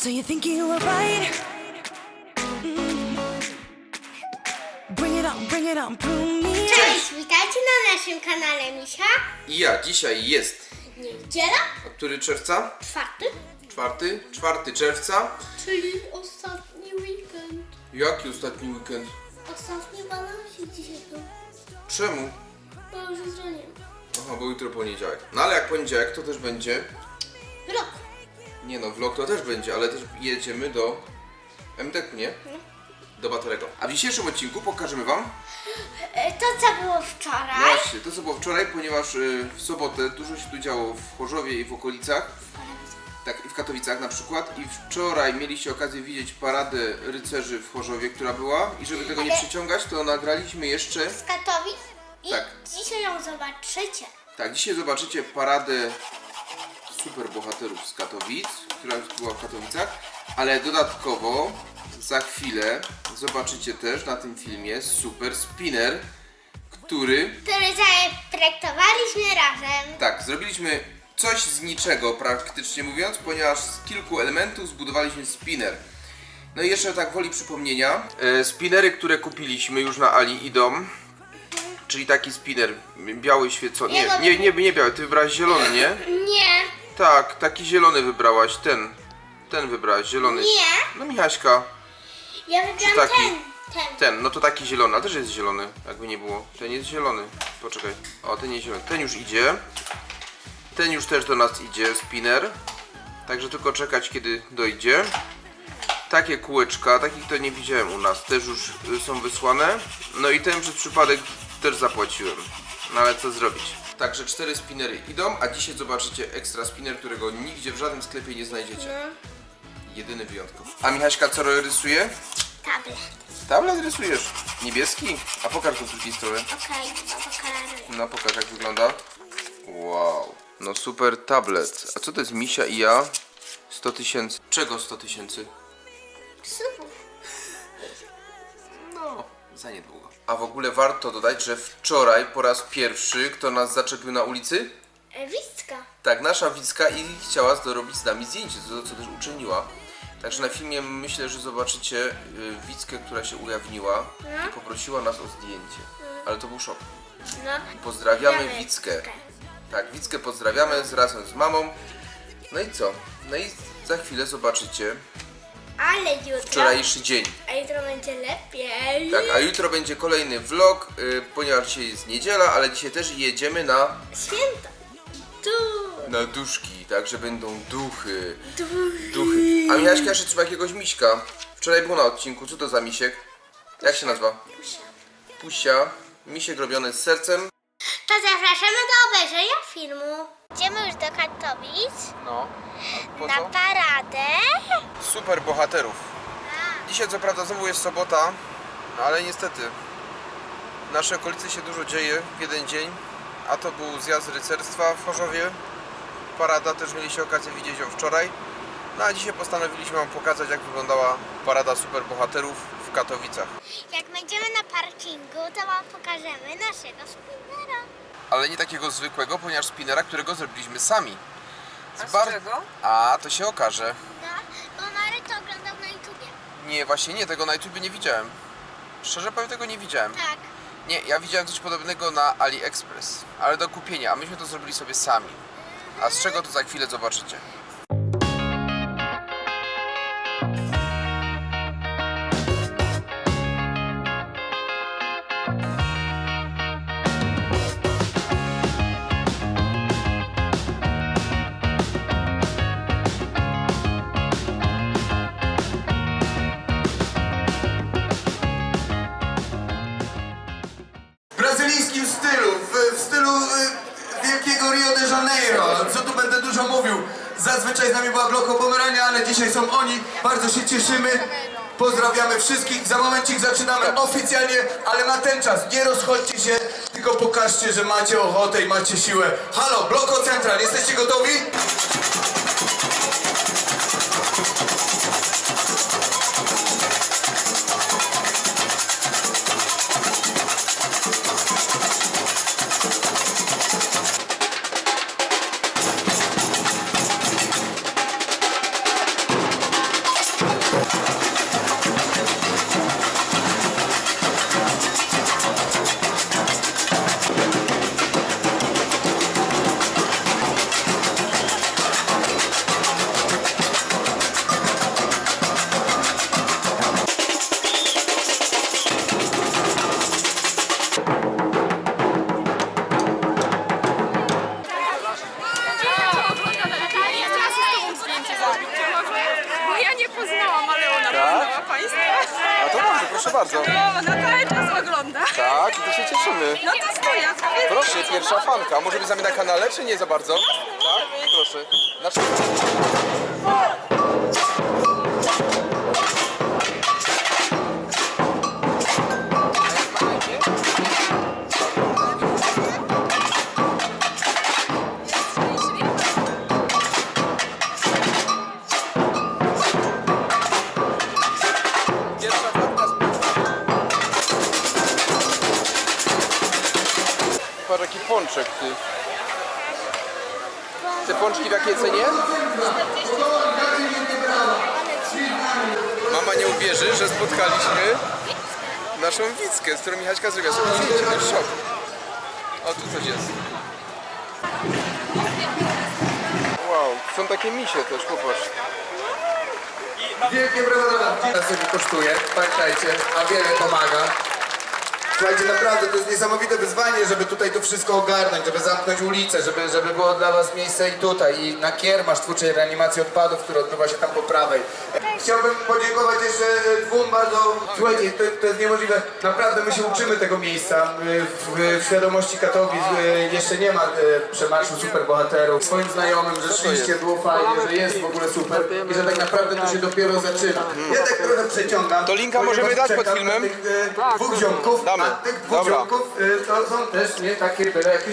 So you think you were right? Mm. Bring it on, bring it on, prove me. Cześć, witajcie na naszym kanale Misia. I ja, dzisiaj jest, Niedziela, a który czerwca? czwarty, Czwarty? Czwarty czerwca. czyli ostatni weekend. Jaki ostatni weekend? Ostatni balansik dzisiaj był, Czemu? bo już jutro nie ma. Aha, bo jutro poniedziałek. No ale jak poniedziałek, to też będzie. Nie no, vlog to też będzie, ale też jedziemy do MDK, nie? Do Baterego. A w dzisiejszym odcinku pokażemy Wam E, To co było wczoraj? właśnie to, co było wczoraj, ponieważ y, w sobotę dużo się tu działo w Chorzowie i w okolicach. Tak, i w Katowicach na przykład. I wczoraj mieliście okazję widzieć paradę rycerzy w Chorzowie, która była. I żeby tego nie Ale- przyciągać, to nagraliśmy jeszcze Z Katowic i Tak. dzisiaj ją zobaczycie. Tak, dzisiaj zobaczycie paradę superbohaterów z Katowic, która była w Katowicach, ale dodatkowo za chwilę zobaczycie też na tym filmie super spinner, który, Który zaprojektowaliśmy razem. tak, zrobiliśmy coś z niczego praktycznie mówiąc, ponieważ z kilku elementów zbudowaliśmy spinner. No i jeszcze tak woli przypomnienia, e, spinnery, które kupiliśmy już na Ali idą, czyli taki spinner biały świecony, nie, nie, nie, nie biały, ty wybrałeś zielony, nie? Nie, Tak, taki zielony wybrałaś, ten. Ten wybrałaś, zielony. nie. No Michaśka, Ja wybrałam taki? ten, ten. ten, no to taki zielony, a też jest zielony, jakby nie było. Ten jest zielony. Poczekaj. O, ten jest zielony. Ten już idzie. Ten już też do nas idzie, spinner. Także tylko czekać kiedy dojdzie. Takie kółeczka, takich to nie widziałem u nas, też już y, są wysłane. No i ten przez przypadek też zapłaciłem. No ale co zrobić? Także cztery spinnery idą, a dzisiaj zobaczycie ekstra spinner, którego nigdzie w żadnym sklepie nie znajdziecie. Jedyny wyjątkowy. A Michaśka co rysuje? Tablet. Tablet rysujesz. Niebieski? A pokaż go z drugiej strony. Okej, pokażę. No pokaż jak wygląda. Wow. No super tablet. A co to jest Misia i ja? 100 tysięcy. Czego 100 tysięcy? Super. No, za niedługo. A w ogóle warto dodać, że wczoraj po raz pierwszy kto nas zaczepił na ulicy? E, Wistka. Tak, nasza Wicka i chciała zrobić z nami zdjęcie, co, co też uczyniła. Także na filmie myślę, że zobaczycie y, Wickę, która się ujawniła i poprosiła nas o zdjęcie. Ale to był szok. No. Pozdrawiamy Pozdrawiamy Wickę. Wickę. Tak, Wickę pozdrawiamy z, razem z mamą. No i co? No i za chwilę zobaczycie Ale jutro. wczorajszy dzień. A jutro będzie lepiej. Tak, a jutro będzie kolejny vlog, y, ponieważ dzisiaj jest niedziela, ale dzisiaj też jedziemy na, Święto. Tu. na duszki, także będą duchy. Duchy. A Michaśka jeszcze trzeba jakiegoś miśka. Wczoraj był na odcinku, co to za misiek? Jak się nazywa? Pusia. Pusia. Misiek robiony z sercem. To zapraszamy do obejrzenia filmu. Idziemy już do Katowic No. A po na co? paradę. Super bohaterów. Dzisiaj co prawda znowu jest sobota, no ale niestety w naszej okolicy się dużo dzieje w jeden dzień, a to był zjazd rycerstwa w Chorzowie. Parada też mieliście okazję widzieć ją wczoraj. No a dzisiaj postanowiliśmy Wam pokazać jak wyglądała parada superbohaterów w Katowicach. Jak będziemy na parkingu, to wam pokażemy naszego spinnera. Ale nie takiego zwykłego, ponieważ spinera, którego zrobiliśmy sami. A z bar- czego? A, to się okaże. No, bo Mary to oglądał na YouTubie. Nie, właśnie nie, tego na YouTube nie widziałem. Szczerze powiem, tego nie widziałem. Tak. Nie, ja widziałem coś podobnego na AliExpress, ale do kupienia, a myśmy to zrobili sobie sami. A z czego to za chwilę zobaczycie. Będę dużo mówił? Zazwyczaj z nami była Gloko Pomerania, ale dzisiaj są oni. Bardzo się cieszymy. Pozdrawiamy wszystkich. Za momencik zaczynamy oficjalnie, ale na ten czas nie rozchodźcie się, tylko pokażcie, że macie ochotę i macie siłę. Halo, Bloko Central, jesteście gotowi? Państwa. A to dobrze, proszę bardzo. No, na cały czas ogląda. Tak, i to się cieszymy. No to stoję. Proszę, pierwsza fanka. Może być z nami na kanale, czy nie za bardzo? Tak, proszę. Znaczy... pączek ty. Te pączki w jakiej cenie? Mama nie uwierzy, że spotkaliśmy naszą Wickę, z którą Michaśka zrobiła sobie zdjęcie. To jest szok. O, tu coś jest. Wow, są takie misie też, popatrz. Wielkie brawa dla sobie kosztuje, pamiętajcie, a wiele pomaga. Słuchajcie, naprawdę to jest niesamowite wyzwanie, żeby tutaj to wszystko ogarnąć, żeby zamknąć ulicę, żeby, żeby było dla was miejsce i tutaj, i na kiermasz twórczej reanimacji odpadów, który odbywa się tam po prawej. Chciałbym podziękować jeszcze e, dwóm bardzo... Słuchajcie, to, to jest niemożliwe. Naprawdę my się uczymy tego miejsca. E, W, w świadomości Katowic e, jeszcze nie ma e, przemarszu superbohaterów. Swoim znajomym, że rzeczywiście było fajnie, że jest w ogóle super i że tak naprawdę to się dopiero zaczyna. Ja tak trochę przeciągam. To linka możemy dać pod filmem? e, dwóch ziomków, Damy. A tych dwóch Dobra. ziomków e, to są też nie takie byle jakie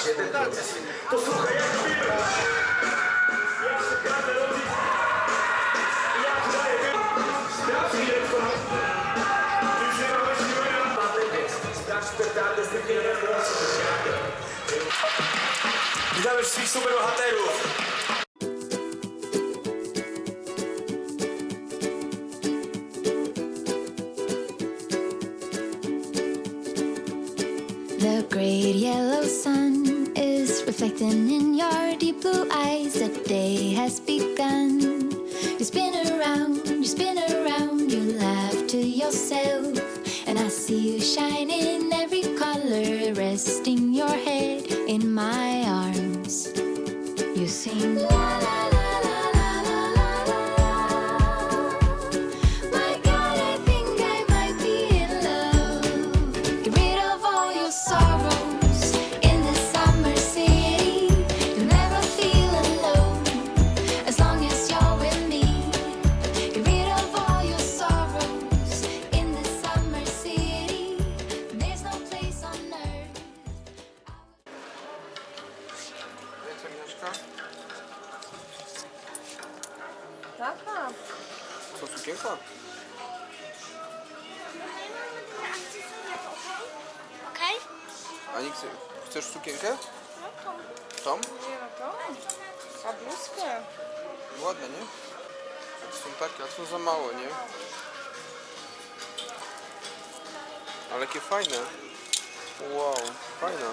Sprawdźcie ten proces. Jak mówimy. Jak się gada ludzi. Jak daje Sprawdź ile to. Już nie na patent, więc sprawdź z tym wielkim Witamy wszystkich superbohaterów. Shine in every color, resting your head in my arms. You sing la la A bluzkę. Ładne, nie? Są takie, a są za małe, nie? Ale jakie fajne. Wow, fajna.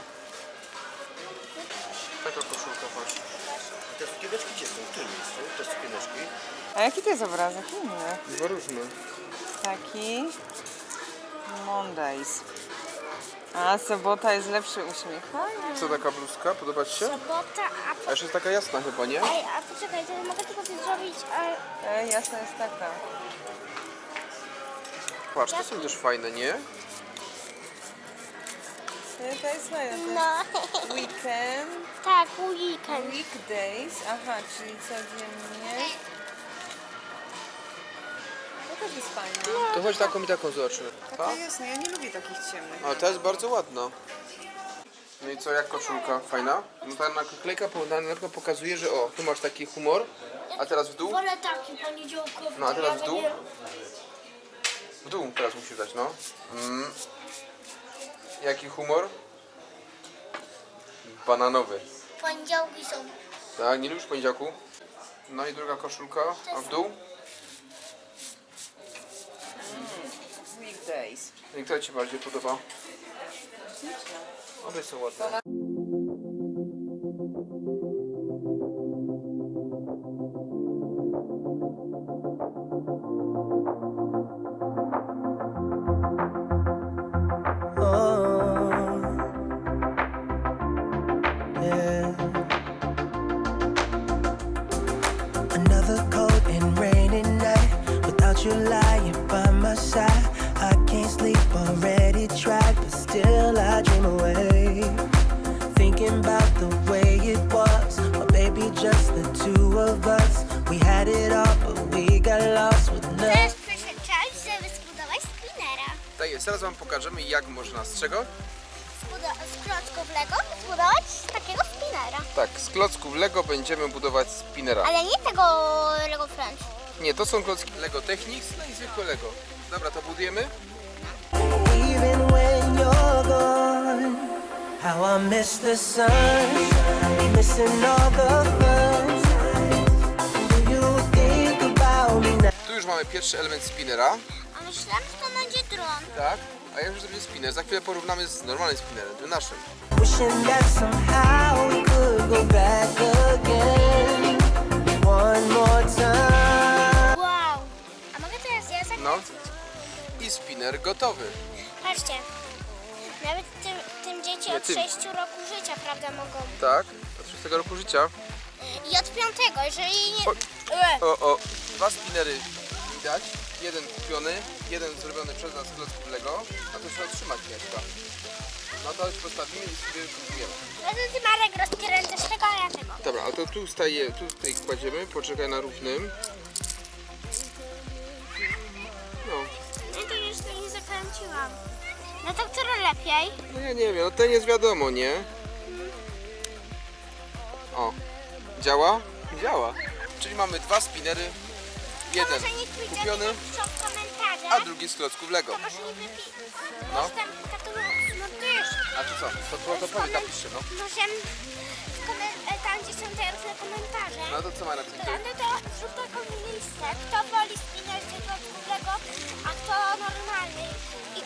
Taka koszulka, patrz. Te sukieneczki gdzie są? W którym miejscu? Te sukieneczki? A jaki to jest obrazek? Inny. Dwa różne. Taki. Mondays. A, sobota jest lepszy uśmiech. Fajnie. Co taka bluzka? Podoba Ci się? Sobota, a... A jeszcze jest taka jasna chyba, nie? Ej, a poczekaj, to mogę tylko coś zrobić, a... E, jasna jest taka. Patrz, te są też fajne, nie? E, to jest fajne. To No, jest weekend, tak, weekend. weekdays. Aha, czyli codziennie. To też jest fajne. To chodź taką i taką zobaczymy. Taka Ta? jest, no ja nie lubię takich ciemnych. A ta jest bardzo ładna. No i co, jak koszulka? Fajna? No ta naklejka po- na naklejka pokazuje, że o, tu masz taki humor, a teraz w dół? Wolę taki poniedziałkowy. No, a teraz w dół? W dół teraz musisz dać, no. Mm. Jaki humor? Bananowy. Poniedziałki są. Tak, nie lubisz poniedziałku? No i druga koszulka, a w dół? Weekdays. I która Ci bardziej podoba? Śliczne. Obie są ładne. Oh, Another cold and rainy night without you lying by uh, teraz wam pokażemy jak można z czego? Z klocków Lego zbudować takiego spinera. Tak, z klocków Lego będziemy budować spinera. Ale nie tego Lego Friends. Nie, to są klocki Lego Technics, no i zwykłe Lego. Dobra, to budujemy? How I miss the sun, missing all the fun. Do you think about me now? Tu już mamy pierwszy element spinera. A myślałam, że to będzie dron. Tak. A ja już zrobię spinner. Za chwilę porównamy z normalnym spinnerem, tym naszym. Wishing that somehow we could go back again. One more time. Wow. A mogę teraz ja zakręcić? No. I spinner gotowy. Patrzcie. Nawet tym, tym dzieci Nie, od tym. 6 roku życia, prawda, mogą. Tak. Od 6 roku życia. I od 5, jeżeli nie... O. E, O, o. Dwa spinnery widać. Jeden kupiony, jeden zrobiony przez nas z klocków Lego. A to trzeba trzymać mieszka. No to już postawimy i sobie kupujemy. No to ty Marek rozkręcasz tego, a ja tego. Dobra, a to tu staje, tu tutaj kładziemy. Poczekaj na równym. No. Ja to już nie zakręciłam. No to które lepiej? No ja nie wiem, no ten jest wiadomo, nie? O, działa? Działa. Czyli mamy dwa spinnery, jeden to może niech pójdziemy kupiony, w a drugi z klocków Lego. To może. No. Może tam katalog... No wiesz. A to co? To, to, to powiedz, napiszcie, no. Możemy... w komen- e, Tam, gdzie są te różne komentarze. No to co ma napisać? To, no to zrób taką listę, kto woli spinać z klocków Lego, a kto normalny. I,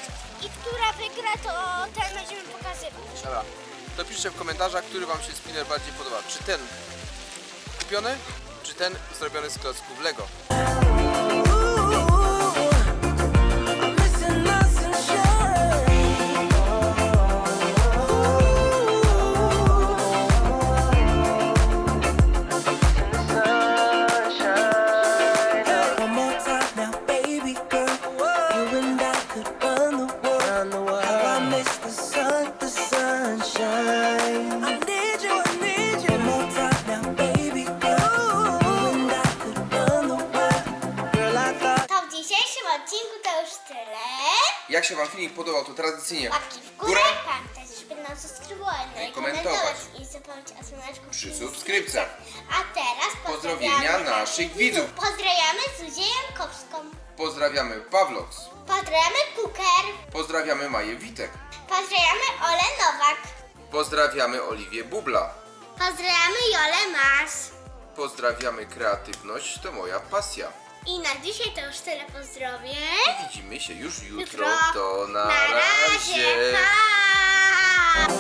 I która wygra, to ten będziemy pokazywać. Dobra. To piszcie w komentarzach, który wam się spinner bardziej podoba. Czy ten kupiony, czy ten zrobiony z klocków Lego. Odcinku to już tyle. Jak się wam filmik podobał, to tradycyjnie Łapki w górę, pamiętajcie, żeby nas subskrybować, no i komentować. komentować. I zapomnieć o słoneczku przy subskrypcjach. A teraz Pozdrowienia pozdrawiamy naszych widzów. Pozdrawiamy Zuzię Jankowską. Pozdrawiamy Pawlox. Pozdrawiamy Kuker. Pozdrawiamy Maję Witek. Pozdrawiamy Ole Nowak. Pozdrawiamy Oliwię Bubla. Pozdrawiamy Jolę Mas. Pozdrawiamy kreatywność, to moja pasja. I na dzisiaj to już tyle pozdrowień. Widzimy się już jutro, Jutro. to na, Na razie. razie. Pa!